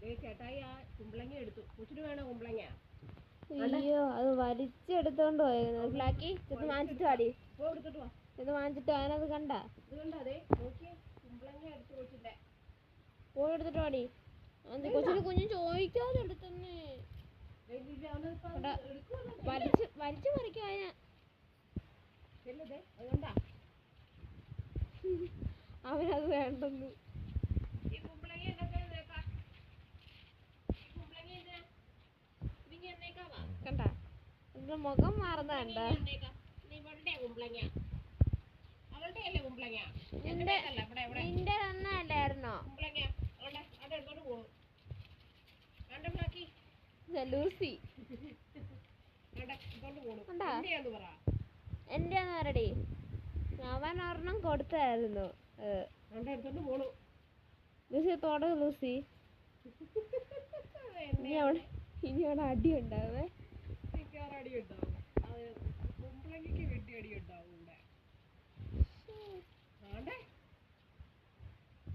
ദേ ചേട്ടായി ആ കുമ്പളങ്ങ എടുത്തു. കൊച്ചിന് വേണോ കുമ്പളങ്ങ? അയ്യോ അത് വലിച്ചെടുത്തോണ്ട് പോയത് ബ്ലാക്കി ഇത് വാങ്ങിച്ചിട്ട് വാടി. പോ എടുത്തിട്ട് വാ. ഇത് വാങ്ങിച്ചിട്ട് അതിനത് കണ്ട. ഇത് കണ്ടോ? അതെ നോക്കി കുമ്പളങ്ങ എടുത്തു കൊച്ചിന്റെ. പോയി എടുത്തിട്ട് വാടി. അത് കൊച്ചിന് കുഞ്ഞു ചോദിക്കാതെ എടുത്തന്നെ. വലിച്ച് വലിച്ചു പറിക്കും അതിനെ? അവനത് വേണ്ടെന്ന് ഈ കുമ്പളങ്ങ എന്നൊക്കെ ഇതേക്കാം. ഈ കുമ്പളങ്ങ എന്തിനാ? ഇതിങ്ങ് എന്നേക്കാവാ? കണ്ട ഇതിന്റെ മുഖം മാറുന്ന കണ്ട കുമ്പളങ്ങ എന്നേക്കാം. ഇത് ഇവളുടെയാ കുമ്പളങ്ങ. അവളുടെ അല്ലേ കുമ്പളങ്ങ? എന്റെ നിന്റെ പേരല്ല, ഇവിടെ, ഇവിടെ. നിന്റെ തന്നല്ലായിരുന്നോ കുമ്പളങ്ങ. അവിടെ, അവിടെ എടുത്തോണ്ട് പോകും. വേണ്ട ബ്ലാക്കി. ലൂസി മുഖം എടുത്തോണ്ട് നിന്റെ തന്നെ അല്ലായിരുന്നോ? പറ. എന്റെ ആരടി അവൻ ഒരെണ്ണം കൊടുത്തായിരുന്നു. ലൂസി തോട ലൂസി. ഇനി അവിടെ ഇനി അവിടെ അടി ഉണ്ടാവേ. അടി ഉണ്ടാവും. അത് കുമ്പളങ്ങയ്ക്ക് കിട്ടിയ അടി ഉണ്ടാവും ഇവിടെ. ആണ്ടെ.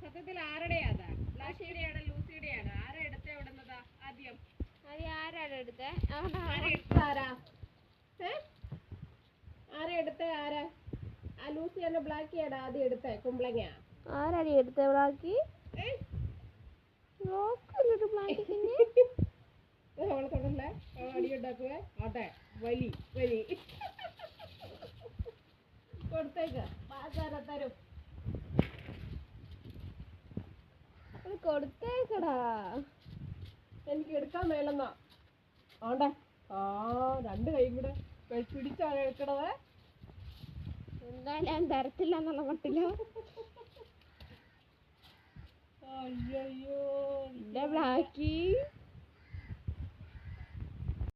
സത്യത്തിൽ ലൂസിയുടെയാണോ? ആരാ എടുത്തേ എവിടുന്നതാ ആദ്യം? ആരാണ് എടുത്തേ? ആരാ? എടുത്തത് ആരാ ഏ? എടുത്ത? ആരാ? ആ ലൂസിയാണ് ബ്ലാക്കിയാണ് ആദ്യം എടുത്തേ കുമ്പളങ്ങ. ആരാടി എടുത്തേ ബ്ലാക്കി ഏ? നോക്കില്ലൊരു ബ്ലാക്കി പിന്നെ ഏ, അവളെ തൊടല്ലേ അവൾ അടി ഉണ്ടാക്കുക ആട്ടെ വലി വലി. കൊടുത്തേക്ക്. ബാസാര തരും അത് കൊടുത്തേക്കടാ. എനിക്ക് എടുക്കാൻ മേലെന്നാ. ആണ്ടേ. ആ രണ്ട് കൈയും കൂടെ പിടിച്ചാണ് എടുക്കണത്. എന്തായാലും ഞാൻ തരത്തില്ല എന്നുള്ള മട്ടില്ല അയ്യോ ബ്ലാക്കി